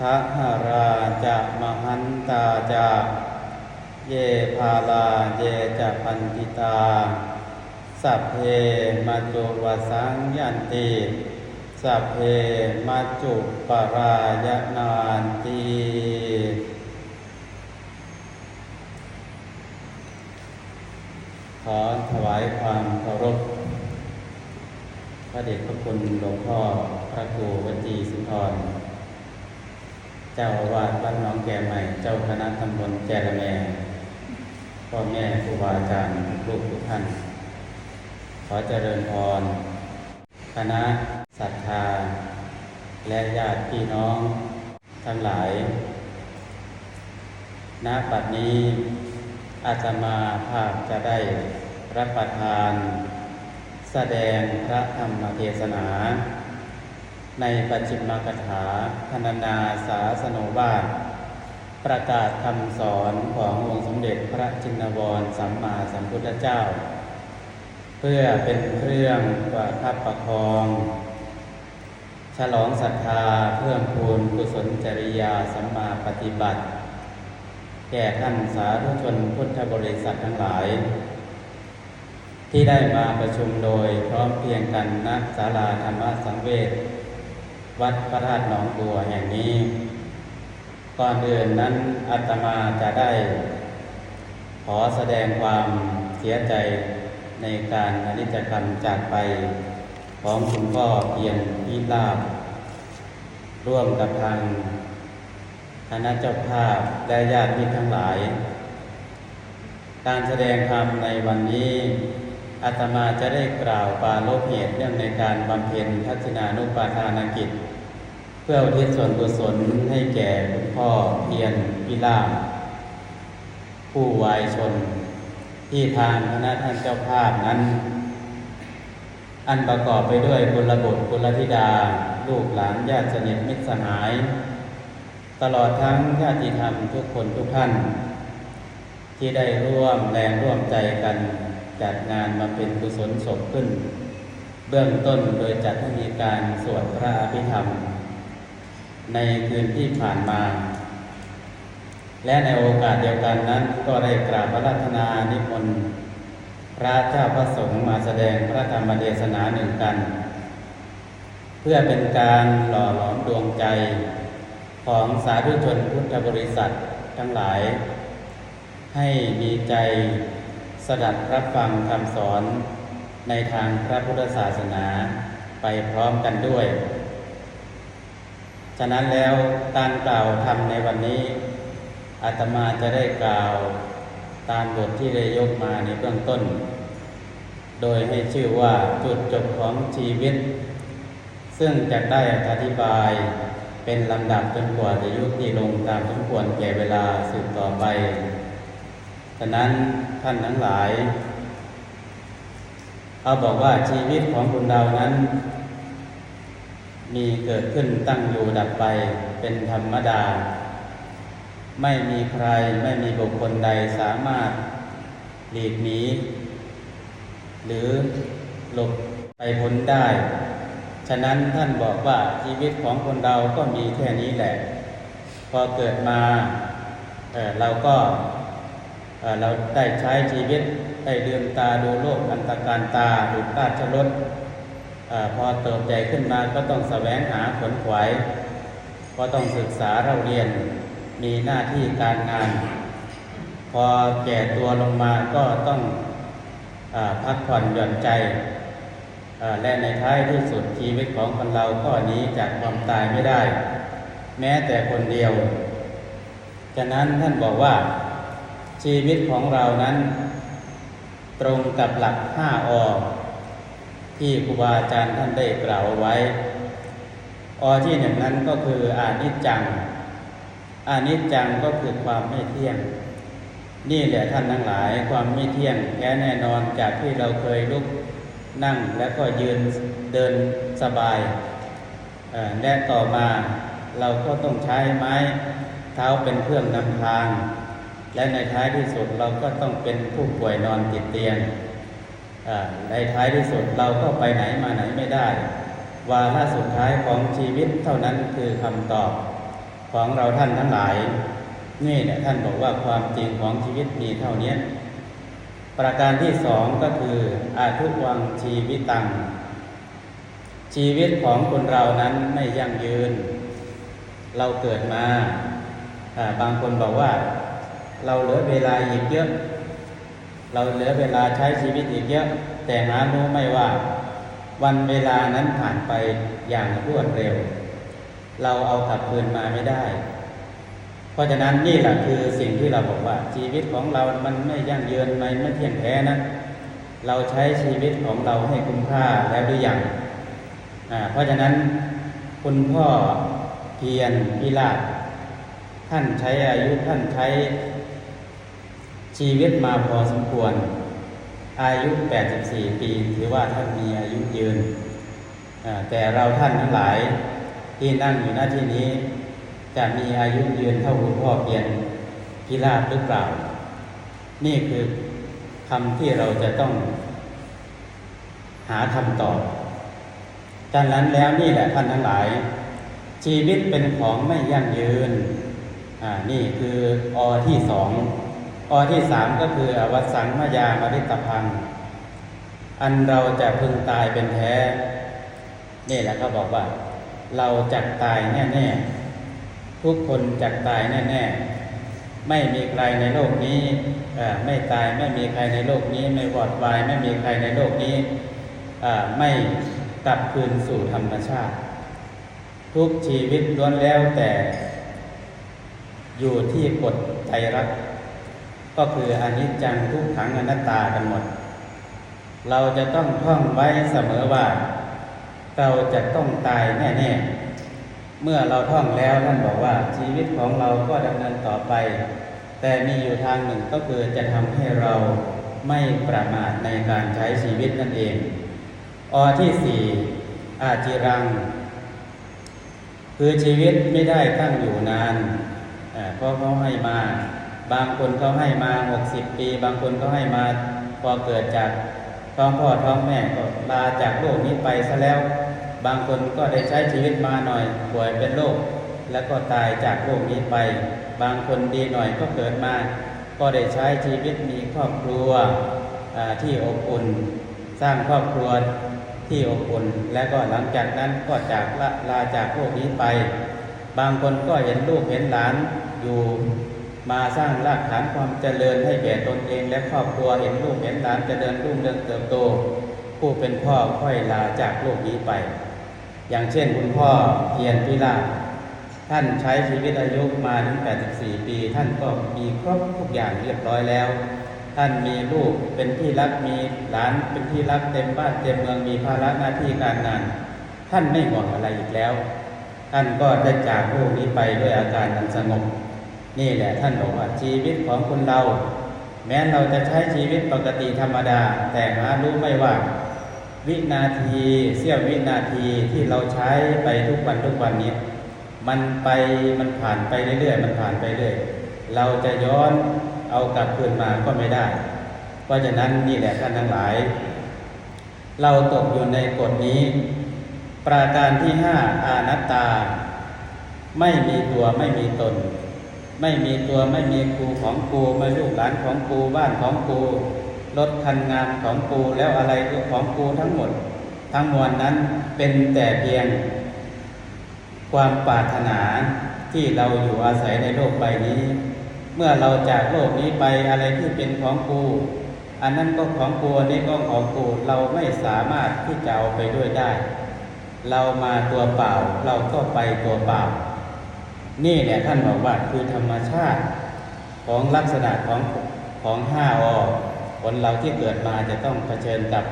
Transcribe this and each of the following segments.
ทะหาราจะมหันตาจะเยภาลาเยจะพันธิตา สัพเพมาจุวสังยันติสัพเพมาจุปรายนานติขอถวายความเคารพพระเดชพระคุณหลวงพ่อพระครูวจีสุนทร จ้าอาวาสวัดหน้องแก่ใหม่ เจ้าคณะตำบลแจระแมพ่อแม่ครูบาอาจารย์ลูกทุกท่าน ขอเจริญพร คณะศรัทธา และญาติพี่น้องทั้งหลาย ณ ปัจนี้ อาตมาภาพจะได้รับประทาน แสดงพระธรรมเทศนา ในปัจจิมกถาพรรณนาสาสนวาสประกาศคำสอนขององค์สมเด็จพระจินวรสัมมาสัมพุทธเจ้า เพื่อเป็นเครื่องประคับประคอง ฉลองศรัทธาเพิ่มพูนกุศลจริยาสัมมาปฏิบัติ แก่ท่านสาธุชนพุทธบริษัททั้งหลาย ที่ได้มาประชุมโดยพร้อมเพียงกันณศาลาธรรมสังเวช วัดพระธาตุหนองบัวแห่งนี้ ก่อนอื่นนั้นอาตมาจะได้ ขอแสดงความเสียใจในการอนิจกรรมจากไป ของคุณพ่อเพียรพิลาบ ร่วมกับทางคณะเจ้าภาพและญาติมิตรทั้งหลาย การแสดงธรรมในวันนี้อาตมาจะได้กล่าวปาโลกเหตุเรื่องในการบำเพ็ญทักษิณานุปาทานกิจ พื่ออุทิศส่วนกุศลให้แก่คุณพ่อเพียรพิลาผู้วายชน ที่ทางคณะท่านเจ้าภาพนั้น อันประกอบไปด้วยกุลบุตรกุลธิดา ลูกหลานญาติสนิทมิตรสหาย ตลอดทั้งญาติธรรมทุกคนทุกท่าน ที่ได้ร่วมแรงร่วมใจกันจัดงานมาเป็นกุศลศพขึ้น เบื้องต้นโดยจัดให้มีการสวดพระอภิธรรม ในคืนที่ผ่านมา และในโอกาสเดียวกันนั้น ก็ได้กราบพระราธนานิมนต์พระเจ้าพระสงฆ์มาแสดงพระธรรมเทศนาหนึ่งกัน เพื่อเป็นการหล่อหลอมดวงใจของสาธุชนพุทธบริษัททั้งหลาย ให้มีใจสดับรับฟังคำสอนในทางพระพุทธศาสนาไปพร้อมกันด้วย ฉะนั้นแล้วการกล่าวธรรมในวันนี้อาตมาจะได้กล่าวตามบทที่ได้ยกมาในเบื้องต้น โดยให้ชื่อว่าจุดจบของชีวิต ซึ่งจะได้อธิบายเป็นลำดับจนกว่าจะยุติลงตามสมควรแก่เวลาสืบต่อไป ฉะนั้นท่านทั้งหลายเอาบอกว่าชีวิตของคุณเรานั้น มีเกิดขึ้นตั้งอยู่ดับไปเป็นธรรมดา ไม่มีใครไม่มีบุคคลใดสามารถหลีกหนีหรือหลบไปพ้นได้ ฉะนั้นท่านบอกว่าชีวิตของคนเราก็มีแค่นี้แหละ พอเกิดมาเเราก็เเราได้ใช้ชีวิตได้เดือมตาดูโลกอันตรการตาดูราชรถอ พอเติบใหญ่ขึ้นมาก็ต้องแสวงหาผลขวายก็ต้องศึกษาเราเรียนมีหน้าที่การงาน พอแก่ตัวลงมาก็ต้องอพักผ่อนหย่อนใจ และในท้ายที่สุดชีวิตของคนเราก็หนีจากความตายไม่ได้ แม้แต่คนเดียวฉะนั้นท่านบอกว่าชีวิตของเรานั้น ตรงกับหลักห้าอ ที่ครูบาอาจารย์ท่านได้กล่าวไว้ อที่หนึ่งนั้นก็คืออานิจจัง อานิจจังก็คือความไม่เที่ยง นี่แหละท่านทั้งหลายความไม่เที่ยงแท้แน่นอนจากที่เราเคยลุกนั่งแล้วก็ยืนเดินสบายและต่อมาเราก็ต้องใช้ไม้เท้าเป็นเครื่องนำทาง และในท้ายที่สุดเราก็ต้องเป็นผู้ป่วยนอนติดเตียง ในท้ายที่สุดเราก็ไปไหนมาไหนไม่ได้ วาระสุดท้ายของชีวิตเท่านั้นคือคำตอบของเราท่านทั้งหลาย นี่เนี่ยท่านบอกว่าความจริงของชีวิตมีเท่านี้ประการที่สองก็คืออาทุวังชีวิตตัง ชีวิตของคนเรานั้นไม่ยั่งยืน เราเกิดมาอ่าบางคนบอกว่า เราเหลือเวลาอีกเยอะ เราเหลือเวลาใช้ชีวิตอีกเยอะ แต่หารู้ไม่ว่า วันเวลานั้นผ่านไปอย่างรวดเร็ว เราเอากลับคืนมาไม่ได้ เพราะฉะนั้นนี่แหละคือสิ่งที่เราบอกว่า ชีวิตของเรา มันไม่ยั่งยืนมันไม่เที่ยงแท้นะ เราใช้ชีวิตของเราให้คุ้มค่าแล้วหรือยังอ่าเพราะฉะนั้นคุณพ่อเพียรพิราชท่านใช้อายุท่านใช้ ชีวิตมาพอสมควร อายุ 84 ปีถือว่าท่านมีอายุยืน แต่เราท่านทั้งหลายที่นั่งอยู่หน้าที่นี้ จะมีอายุยืนเท่าคุณพ่อเพียรพิราหรือเปล่า นี่คือคำที่เราจะต้อง หาคำตอบดังนั้นแล้วนี่แหละท่านทั้งหลาย ชีวิตเป็นของไม่ยั่งยืน อ่า นี่คืออที่สอง อที่สามก็คืออวสังมายามริตพัง อันเราจะพึงตายเป็นแท้ นี่แหละเขาบอกว่า เราจักตายแน่ๆ ทุกคนจักตายแน่ๆ ไม่มีใครในโลกนี้ไม่ตายไม่มีใครในโลกนี้ ไม่วอดวาย ไม่มีใครในโลกนี้ไม่กลับคืนสู่ธรรมชาติ ทุกชีวิตล้วนแล้วแต่ อยู่ที่กฎใจรัก ก็คืออนิจจังทุกขังอนัตตากันหมด เราจะต้องท่องไว้เสมอว่า เราจะต้องตายแน่ๆ เมื่อเราท่องแล้วท่านบอกว่าชีวิตของเราก็ดำเนินต่อไป แต่มีอยู่ทางหนึ่งก็คือจะทำให้เราไม่ประมาทในการใช้ชีวิตนั่นเอง อที่สี่อาจิรัง คือชีวิตไม่ได้ตั้งอยู่นานเอ่อเพราะเขาให้มา บางคนเขาให้มาหกสิบปี บางคนเขาให้มาพอเกิดจากท้องพ่อท้องแม่ก็ลาจากโลกนี้ไปซะแล้ว บางคนก็ได้ใช้ชีวิตมาหน่อยป่วยเป็นโรคแล้วก็ตายจากโลกนี้ไป บางคนดีหน่อยก็เกิดมา ก็ได้ใช้ชีวิตมีครอบครัวที่อบอุ่น สร้างครอบครัวที่อบอุ่น และก็หลังจากนั้นก็จากลลาจากโลกนี้ไป บางคนก็เห็นลูกเห็นหลานอยู่ มาสร้างรากฐานความเจริญให้แก่ตนเองและครอบครัวเห็นลูกเห็นหลานเจริญรุ่งเรืองเติบโต ผู้เป็นพ่อค่อยลาจากโลกนี้ไป อย่างเช่นคุณพ่อเพียรพิราท่านใช้ชีวิตอายุมาถึง 84 ปี ท่านก็มีครบทุกอย่างเรียบร้อยแล้ว ท่านมีลูกเป็นที่รักมีหลานเป็นที่รักเต็มบ้านเต็มเมืองมีภาระหน้าที่การงาน ท่านไม่หวังอะไรอีกแล้ว ท่านก็ได้จากโลกนี้ไปด้วยอาการอันสงบ นี่แหละท่านบอกว่าชีวิตของคนเรา แม้เราจะใช้ชีวิตปกติธรรมดา แต่หารู้ไม่ว่า วินาทีเสี้ยววินาทีที่เราใช้ไปทุกวันทุกวันนี้ มันไปมันผ่านไปเรื่อยๆมันผ่านไปเรื่อยเราจะย้อนเอากลับคืนมาก็ไม่ได้ เพราะฉะนั้นนี่แหละท่านทั้งหลาย เราตกอยู่ในกฎนี้ ประการที่ห้าอานัตตา ไม่มีตัวไม่มีตน ไม่มีตัวไม่มีครูของกูไม่ลูกหลานของกูบ้านของกูรถคันงานของกูแล้วอะไรก็ของกูทั้งหมด ทั้งมวลนั้นเป็นแต่เพียง ความปรารถนาที่เราอยู่อาศัยในโลกใบนี้ เมื่อเราจากโลกนี้ไปอะไรที่เป็นของกูอันนั้นก็ของกูอันนี้ก็ของกูเราไม่สามารถที่จะเอาไปด้วยได้ เรามาตัวเปล่าเราก็ไปตัวเปล่า นี่แหละท่านบอกว่าคือธรรมชาติของลักษณะของของห้าอผลเราที่เกิดมาจะต้องเผชิญกับ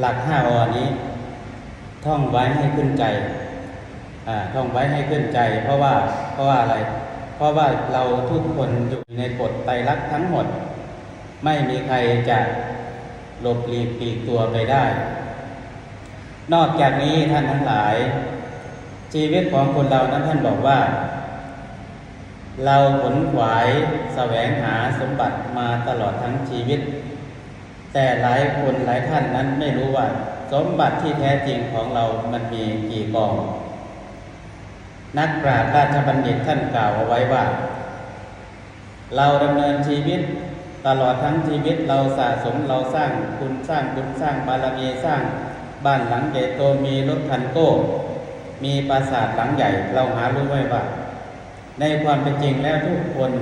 หลักห้าอนี้ ท่องไว้ให้ขึ้นใจอ่าท่องไว้ให้ขึ้นใจ เพราะว่าเพราะว่าอะไร เพราะว่าเราทุกคนอยู่ในกฎไตรลักษณ์ทั้งหมด ไม่มีใครจะหลบหลีกปีกตัวไปได้ นอกจากนี้ท่านทั้งหลาย ชีวิตของคนเรานั้นท่านบอกว่า เราขนขวายแสวงหาสมบัติมาตลอดทั้งชีวิต แต่หลายคนหลายท่านนั้นไม่รู้ว่า สมบัติที่แท้จริงของเรามันมีกี่กอง นักปราชญ์ราชบัณฑิตท่านกล่าวเอาไว้ว่า เราดำเนินชีวิตตลอดทั้งชีวิตเราสะสมเราสร้างคุณสร้างบุญสร้างบารมีสร้างบ้านหลังใหญ่โตมีรถคันโก้ มีปราสาทหลังใหญ่เราหารู้ไว้ว่า ในความเป็นจริงแล้วทุกคน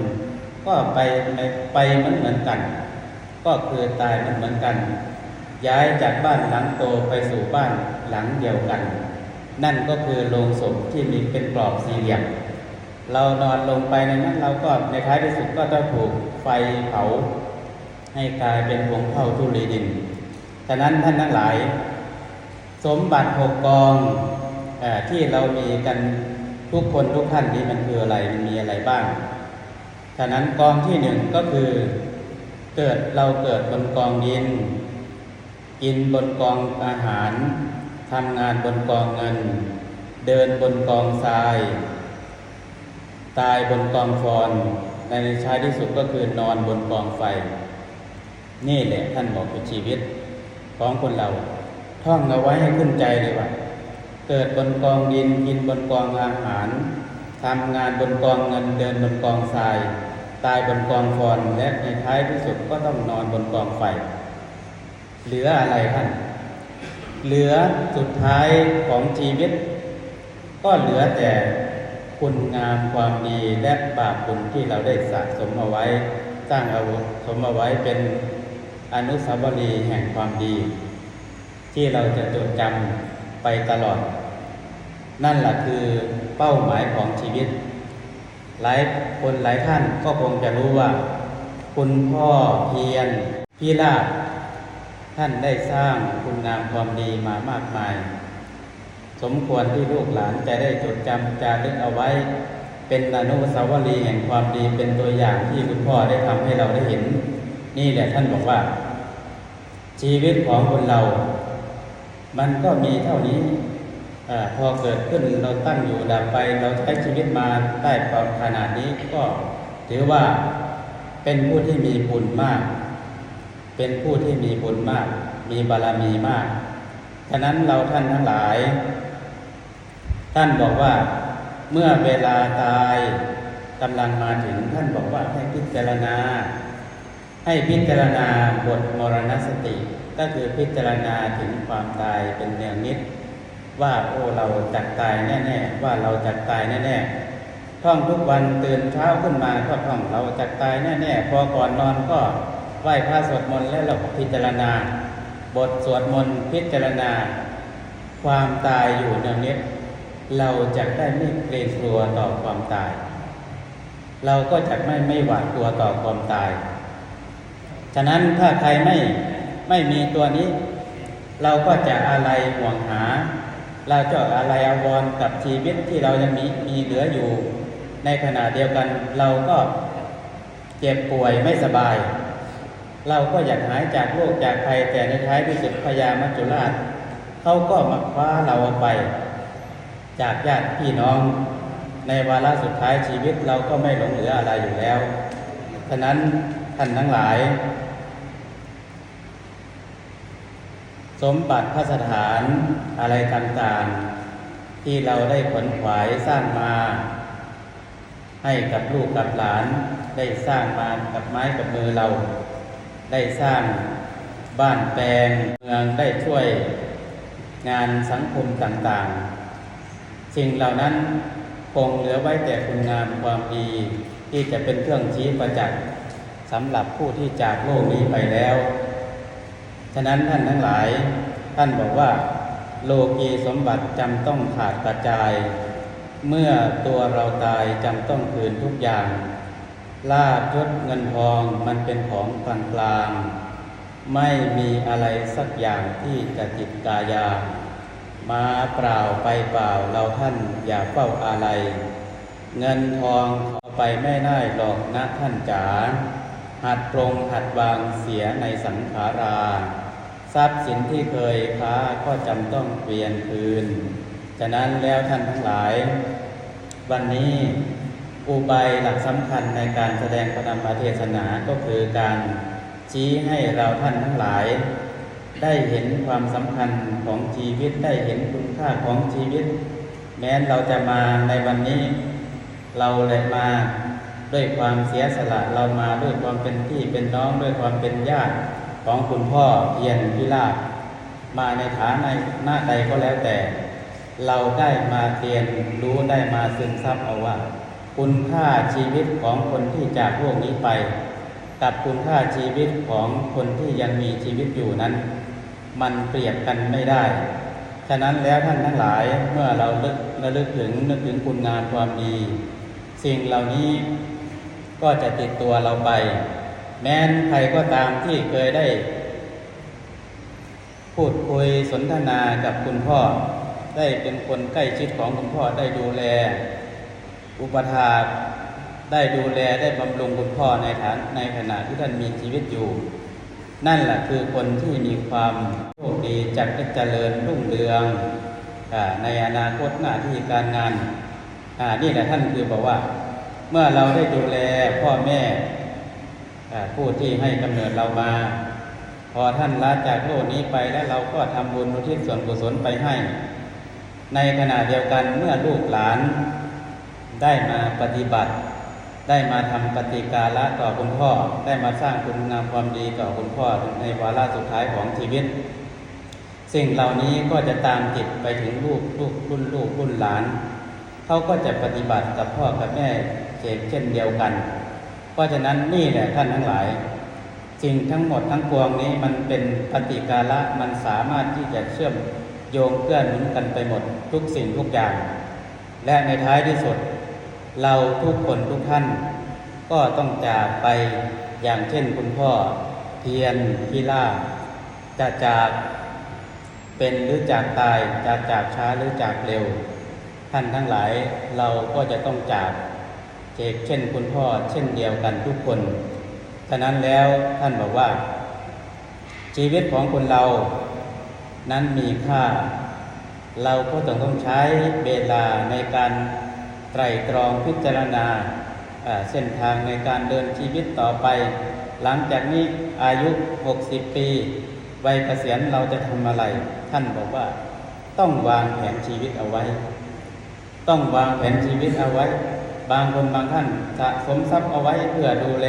ก็ไปไปเหมือนเหมือนกัน ก็คือตายเหมือนเหมือนกัน ย้ายจากบ้านหลังโตไปสู่บ้านหลังเดียวกัน นั่นก็คือโลงศพที่มีเป็นกรอบสี่เหลี่ยมเรานอนลงไปในนั้นเราก็ในท้ายที่สุดก็ต้องถูกไฟเผา ให้กลายเป็นผงเผาทุลีดินฉะนั้นท่านทั้งหลาย สมบัติหกกอง ที่เรามีกันทุกคนทุกท่านนี้มันคืออะไรมันมีอะไรบ้างฉะนั้นกองที่หนึ่งก็คือ เกิดเราเกิดบนกองดิน กินบนกองอาหารทำงานบนกองเงิน เดินบนกองทราย ตายบนกองฟอนในท้ายที่สุดก็คือนอนบนกองไฟ นี่แหละท่านบอกเป็นชีวิตของคนเรา ท่องเอาไว้ให้ขึ้นใจเลยว่า เกิดบนกองดินกินบนกองอาหารทำงานบนกองเงินเดินบนกองทราย ตายบนกองฟอนและในท้ายที่สุดก็ต้องนอนบนกองไฟ เหลืออะไรท่านเหลือสุดท้ายของชีวิต ก็เหลือแต่คุณงามความดีและบาปบุญที่เราได้สะสมเอาไว้ สร้างเอาสมเอาไว้เป็นอนุสาวรีย์แห่งความดี ที่เราจะจดจำ ไปตลอด นั่นแหละคือเป้าหมายของชีวิต หลายคนหลายท่านก็คงจะรู้ว่า คุณพ่อเพียรพี่ลาภท่านได้สร้างคุณงามความดีมามากมาย สมควรที่ลูกหลานจะได้จดจำจารึกเอาไว้ เป็นอนุสาวรีย์แห่งความดีเป็นตัวอย่างที่คุณพ่อได้ทำให้เราได้เห็น นี่แหละท่านบอกว่า ชีวิตของคนเรา มันก็มีเท่านี้อพอเกิดขึ้นเราตั้งอยู่ดับไปเราใช้ชีวิตมาได้ความขนาดนี้ก็ถือว่าเป็นผู้ที่มีบุญมาก เป็นผู้ที่มีบุญมาก มีบารมีมากฉะนั้นเราท่านทั้งหลาย ท่านบอกว่าเมื่อเวลาตายกำลังมาถึงท่านบอกว่าให้พิจารณา ให้พิจารณาบทมรณสติ ก็คือพิจารณาถึงความตายเป็นเนืองนิด ว่าโอ้เราจักตายแน่ๆว่าเราจักตายแน่ๆท่องทุกวันตื่นเช้าขึ้นมาก็ท่องเราจักตายแน่ๆพอก่อนนอนก็ไหว้พระสวดมนต์แล้วเราพิจารณา บทสวดมนต์พิจารณา ความตายอยู่เนืองนิด เราจะได้ไม่เกรงกลัวต่อความตาย เราก็จะไม่ไม่หวาดกลัวต่อความตาย ฉะนั้นถ้าใครไม่ ไม่มีตัวนี้ เราก็จะอะไรห่วงหา เราจะอะไรอาวรกับชีวิตที่เรายังมีมีเหลืออยู่ ในขณะเดียวกันเราก็เจ็บป่วยไม่สบาย เราก็อยากหายจากโรคจากภัยแต่ในท้ายที่สุดพญามัจจุราชเขาก็มาคว้าเราเอาไป จากญาติพี่น้อง ในวาระสุดท้ายชีวิตเราก็ไม่หลงเหลืออะไรอยู่แล้วฉะนั้นท่านทั้งหลาย สมบัติพระสถานอะไรต่างๆ ที่เราได้ขนขวายสร้างมา ให้กับลูกกับหลานได้สร้างมากับไม้กับมือเรา ได้สร้างบ้านแปลงเมืองได้ช่วยงานสังคมต่างๆ สิ่งเหล่านั้นคงเหลือไว้แต่คุณงามความดีที่จะเป็นเครื่องชี้ประจักษ์สำหรับผู้ที่จากโลกนี้ไปแล้ว ฉะนั้นท่านทั้งหลาย ท่านบอกว่า โลกีสมบัติจำต้องขาดกระจาย เมื่อตัวเราตายจำต้องคืนทุกอย่าง ลาบยศเงินทองมันเป็นของกลางกลางไม่มีอะไรสักอย่างที่จะติดกายา มาเปล่าไปเปล่าเราท่านอย่าเฝ้าอะไร เงินทองเอาไปไม่ได้หรอกนะท่านจ๋าหัดปรงหัดวางเสียในสังขารา ทรัพย์สินที่เคยค้าก็จำต้องเปลี่ยนคืน ฉะนั้นแล้วท่านทั้งหลาย วันนี้อุบายหลักสำคัญในการแสดงพระธรรมเทศนาก็คือการชี้ให้เราท่านทั้งหลาย ได้เห็นความสำคัญของชีวิตได้เห็นคุณค่าของชีวิต แม้เราจะมาในวันนี้ เราเลยมาด้วยความเสียสละเรามาด้วยความเป็นพี่เป็นน้องด้วยความเป็นญาติ ของคุณพ่อเพียรพิลาภมาในฐานะหน้าใดก็แล้วแต่ เราได้มาเรียนรู้ได้มาซึมซับเอาว่า คุณค่าชีวิตของคนที่จากโลกนี้ไป กับคุณค่าชีวิตของคนที่ยังมีชีวิตอยู่นั้น มันเปรียบกันไม่ได้ ฉะนั้นแล้วท่านทั้งหลายเมื่อเราลึกระลึกถึงนึกถึงคุณงามความดี สิ่งเหล่านี้ก็จะติดตัวเราไป แม้นใครก็ตามที่เคยได้ พูดคุยสนทนากับคุณพ่อ ได้เป็นคนใกล้ชิดของคุณพ่อได้ดูแล อุปถาได้ดูแลได้บำรุงคุณพ่อในฐานในขณะที่ท่านมีชีวิตอยู่ นั่นแหละคือคนที่มีความโชคดีจักได้เจริญรุ่งเรืองในอนาคตหน้าที่การงานนี่แหละท่านคือบอกว่า เมื่อเราได้ดูแลพ่อแม่ ผู้ที่ให้กำเนิดเรามา พอท่านลาจากโลกนี้ไปแล้วเราก็ทำบุญอุทิศส่วนกุศลไปให้ ในขณะเดียวกันเมื่อลูกหลานได้มาปฏิบัติ ได้มาทำปฏิการะต่อคุณพ่อ ได้มาสร้างคุณงามความดีต่อคุณพ่อในวาระสุดท้ายของชีวิตสิ่งเหล่านี้ก็จะตามติดไปถึงลูกลูกรุ่นลูกรุ่นหลาน เขาก็จะปฏิบัติกับพ่อกับแม่เช่นเดียวกัน เพราะฉะนั้นนี่แหละท่านทั้งหลายสิ่งทั้งหมดทั้งปวงนี้มันเป็นปฏิการะมันสามารถที่จะเชื่อมโยงเกื้อหนุนกันไปหมดทุกสิ่งทุกอย่าง และในท้ายที่สุด เราทุกคนทุกท่าน ก็ต้องจากไปอย่างเช่นคุณพ่อเพียรพิล่าจะจากเป็นหรือจากตายจะจากช้าหรือจากเร็ว ท่านทั้งหลายเราก็จะต้องจาก เจกเช่นคุณพ่อเช่นเดียวกันทุกคนฉะนั้นแล้วท่านบอกว่า ชีวิตของคนเรา นั้นมีค่า เราก็ต้องต้องใช้เวลาในการไตรตรองพิจารณาเส้นทางในการเดินชีวิตต่อไป หลังจากนี้อายุ 60 ปีวัยเกษียณเราจะทำอะไร ท่านบอกว่า ต้องวางแผนชีวิตเอาไว้ ต้องวางแผนชีวิตเอาไว้ บางคนบางท่านสะสมทรัพย์เอาไว้เพื่อดูแล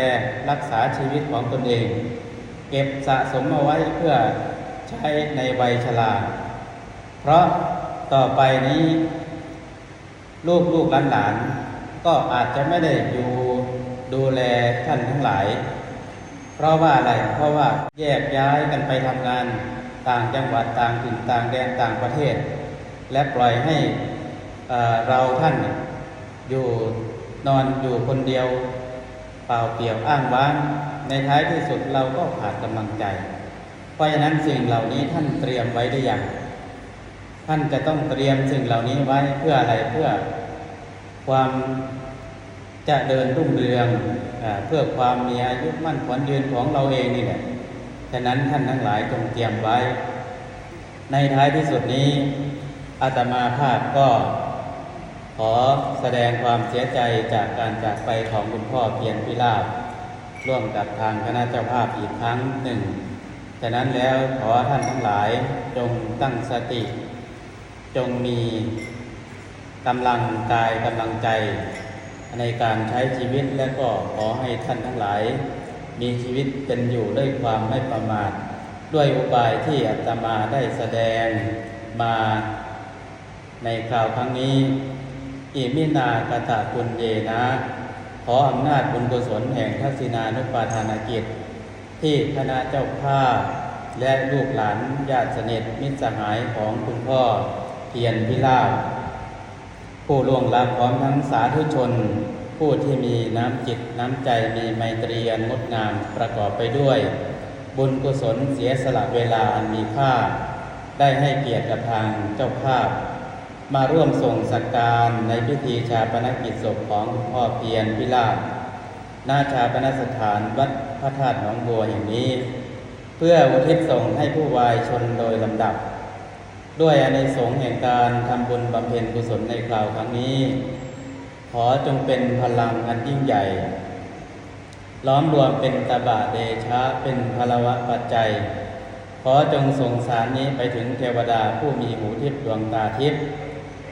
รักษาชีวิตของตนเอง เก็บสะสมเอาไว้เพื่อใช้ในวัยชราเพราะต่อไปนี้ ลูกลูกหลานหลานก็อาจจะไม่ได้อยู่ดูแลท่านทั้งหลาย เพราะว่าอะไรเพราะว่าแยกย้ายกันไปทำงานต่างจังหวัดต่างถิ่นต่างแดนต่างประเทศ และปล่อยให้เเราท่าน อยู่นอนอยู่คนเดียว เปล่าเปลี่ยวอ้างว้าง ในท้ายที่สุดเราก็ขาดกำลังใจ เพราะฉะนั้นสิ่งเหล่านี้ท่านเตรียมไว้ได้อย่าง ท่านจะต้องเตรียมสิ่งเหล่านี้ไว้เพื่ออะไรเพื่อความจะเดินรุ่งเรืองอเพื่อความมีอายุมั่นขวัญยืนของเราเองนี่แหละฉะนั้นท่านทั้งหลายจงเตรียมไว้ ในท้ายที่สุดนี้อาตมาภาพก็ ขอแสดงความเสียใจจากการจากไปของคุณพ่อเพียรพิลาภร่วมกับทางคณะเจ้าภาพอีกครั้งหนึ่งฉะนั้นแล้วขอท่านทั้งหลายจงตั้งสติ จงมีกำลังกายกำลังใจ ในการใช้ชีวิตและก็ขอให้ท่านทั้งหลาย มีชีวิตเป็นอยู่ด้วยความไม่ประมาท ด้วยอุบายที่อาตมาได้แสดงมาในคราวครั้งนี้ อิมินากตะคุณเยนะ ขออำนาจบุญกุศลแห่งทักษิณานุปาทานกิจ ที่คณะเจ้าภาพและลูกหลานญาติสนิทมิตรสหายของคุณพ่อเพียรพิลาภผู้ล่วงลับพร้อมทั้งสาธุชน ผู้ที่มีน้ำจิตน้ำใจมีไมตรีอันงดงามประกอบไปด้วย บุญกุศลเสียสละเวลาอันมีค่า ได้ให้เกียรติกับทางเจ้าภาพ มาร่วมส่งสักการในพิธีชาปนกิจศพของพ่อเพียรพิลาภหน้าชาปนสถานวัดพระธาตุหนองบัวแห่งนี้ เพื่ออุทิศส่งให้ผู้วายชนโดยลำดับ ด้วยอนิสงส์แห่งการทำบุญบำเพ็ญกุศลในคราวครั้งนี้ ขอจงเป็นพลังอันยิ่งใหญ่ ล้อมรวมเป็นตบะเดชะเป็นพลวะปัจจัย ขอจงส่งสารนี้ไปถึงเทวดาผู้มีหูทิพย์ดวงตาทิพย์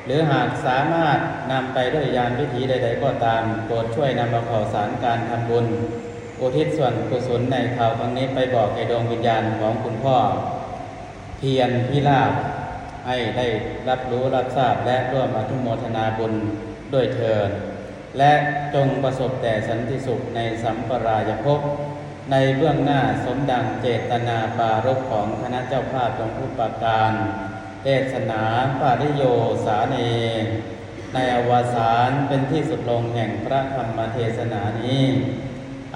หรือหากสามารถนำไปด้วยยานวิถีใด ๆ ก็ตามโปรดช่วยนำเอาข่าวสารการทำบุญ อุทิศส่วนกุศลในข่าวครั้งนี้ไปบอกแก่ดวงวิญญาณของคุณพ่อ เพียรพิลาภให้ได้รับรู้รับทราบและร่วมอนุโมทนาบุญด้วยเถิดและจงประสบแต่สันติสุขในสัมปรายภพในเบื้องหน้าสมดังเจตนาปารกของคณะเจ้าภาพหลวงพุประการ เทศนาปาริโยสาเน ในอวสานเป็นที่สุดลงแห่งพระธรรมเทศนานี้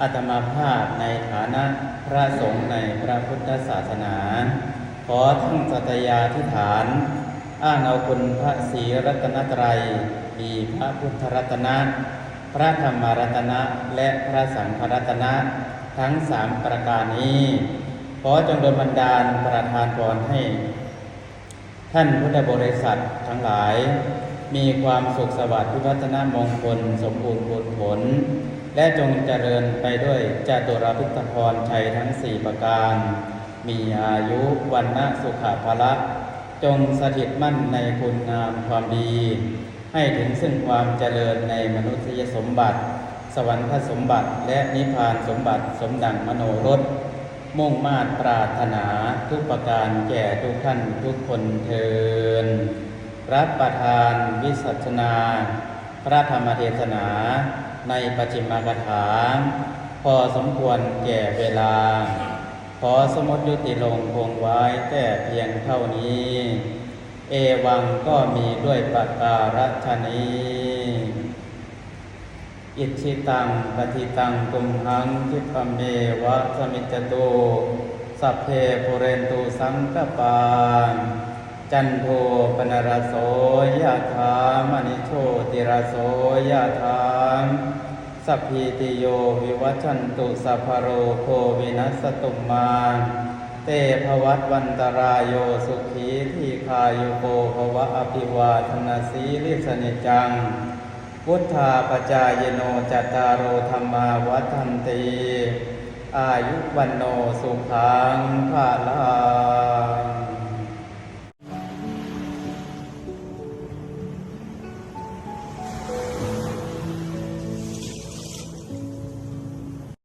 อาตมาภาพในฐานะพระสงฆ์ในพระพุทธศาสนา ขอทั้งสัตยาธิฐาน อ้างเอาคุณพระศรีรัตนตรัย มีพระพุทธรัตนะ พระธรรมรัตนะ และพระสังฆรัตนะ ทั้งสามประการนี้ ขอจงโดลบันดาลประทานพรให้ ท่านพุทธบริษัททั้งหลาย มีความสุขสวัสดิ์พิพัฒนามงคล สมบูรณ์ผลผล และจงเจริญไปด้วยจตุรพิทพรชัยทั้งสี่ประการ มีอายุวันนะสุขภาละจงสถิตมั่นในคุณงามความดี ให้ถึงซึ่งความเจริญในมนุษยสมบัติ สวรรคสมบัติและนิพพานสมบัติสมดังมโนรส มุ่งมาตรปรารถนาทุกประการแก่ทุกท่านทุกคนเทินรับประทานวิสัชนา พระธรรมเทศนา ในปัจจิมกถาพอสมควรแก่เวลา ขอสมมติยุติลงคงไว้แต่เพียงเท่านี้ เอวังก็มีด้วยปัตการชนี อิชิตังปฏิตังกุมหังคิปเมวะสมิจตุสัพเพปุเรนตุสังกปาจันโทปนรโสยะถามณิโชติรโสยะถาสัพพิติโยวิวัชชันตุสัพพโรโควินัสตุมาเตภวัตวันตรายโยสุขีทีคายุโกภวะอภิวาทนาสีลิสนิจจัง พุทธาปจายโนจัตตารโอธรรมาวัฒนตีอายุวันโนสุขังภาลัง